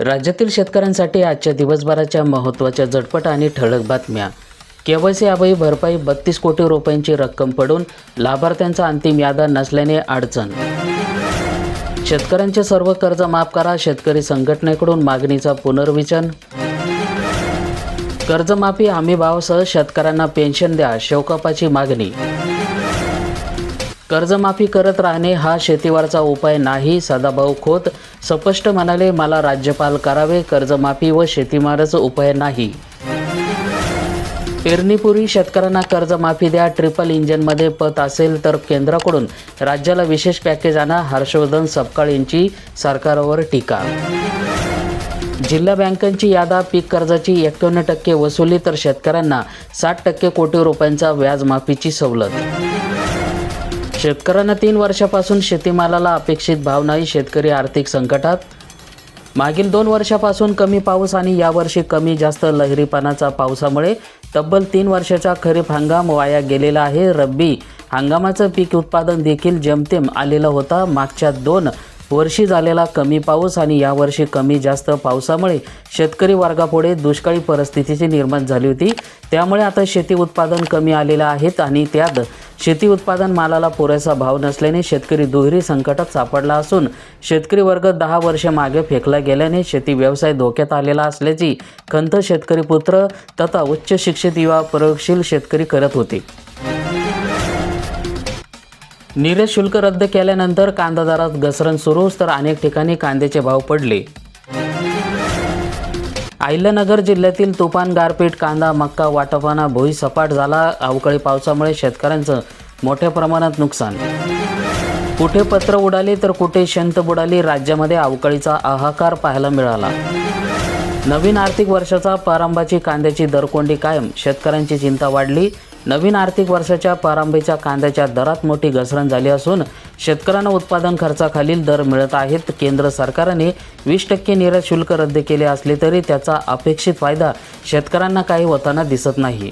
राज्यातील शेतकऱ्यांसाठी आजच्या दिवसभराच्या महत्त्वाच्या झटपट आणि ठळक बातम्या. केवायसी अभावी भरपाई बत्तीस कोटी रुपयांची रक्कम पडून लाभार्थ्यांचा अंतिम यादा नसल्याने अडचण. शेतकऱ्यांचे सर्व कर्ज माफ करा शेतकरी संघटनेकडून मागणीचा पुनर्विचन कर्जमाफी हमीभावासह शेतकऱ्यांना पेन्शन द्या शेवकापाची मागणी. कर्जमाफी करत राहणे हा शेतीवरचा उपाय नाही सदाभाऊ खोत. स्पष्ट म्हणाले मला राज्यपाल करावे कर्जमाफी व शेतीमारच उपाय नाही. पेरणीपूर्वी शेतकऱ्यांना कर्जमाफी द्या ट्रिपल इंजिनमध्ये पत असेल तर केंद्राकडून. राज्याला विशेष पॅकेज आणा हर्षवर्धन सपकाळ यांची सरकारवर टीका. जिल्हा बँकांची यादा पीक कर्जाची एक्क्याण्णव टक्के वसुली तर शेतकऱ्यांना साठ टक्के कोटी रुपयांचा व्याजमाफीची सवलत. शेतकऱ्यांना तीन वर्षापासून शेतीमालाला अपेक्षित भाव नाही शेतकरी आर्थिक संकटात. मागील दोन वर्षापासून कमी पाऊस आणि यावर्षी कमी जास्त लहरीपणाचा पावसामुळे तब्बल तीन वर्षाचा खरीप हंगाम वाया गेलेला आहे. रब्बी हंगामाचं पीक उत्पादन देखील जेमतेम आलेलं होता. मागच्या दोन वर्षी झालेला कमी पाऊस आणि यावर्षी कमी जास्त पावसामुळे शेतकरी वर्गापुढे दुष्काळी परिस्थितीची निर्माण झाली होती. त्यामुळे आता शेती उत्पादन कमी आलेलं आहेत आणि त्यात शेती उत्पादन मालाला पुरेसा भाव नसल्याने शेतकरी दुहेरी संकटात सापडला असून शेतकरी वर्ग दहा वर्षे मागे फेकला गेल्याने शेती व्यवसाय धोक्यात आलेला असल्याची खंत शेतकरी पुत्र तथा उच्च शिक्षित युवा प्रयोगशील शेतकरी करत होते. निर्यात शुल्क रद्द केल्यानंतर कांदा दरात घसरण सुरूच तर अनेक ठिकाणी कांद्याचे भाव पडले. अहिल्यानगर जिल्ह्यातील तुफान गारपीट कांदा मक्का वाटपाना भुई सपाट झाला. अवकाळी पावसामुळे शेतकऱ्यांचं मोठ्या प्रमाणात नुकसान. कुठे पत्र उडाली तर कुठे शंत बुडाली राज्यामध्ये अवकाळीचा हाहाकार पाहायला मिळाला. नवीन आर्थिक वर्षाचा प्रारंभाची कांद्याची दरकोंडी कायम शेतकऱ्यांची चिंता वाढली. नवीन आर्थिक वर्षाच्या प्रारंभीच्या कांद्याच्या दरात मोठी घसरण झाली असून शेतकऱ्यांना उत्पादन खर्चाखालील दर मिळत आहेत. केंद्र सरकारने वीस टक्के निर्यात शुल्क रद्द केले असले तरी त्याचा अपेक्षित फायदा शेतकऱ्यांना काही होताना दिसत नाही.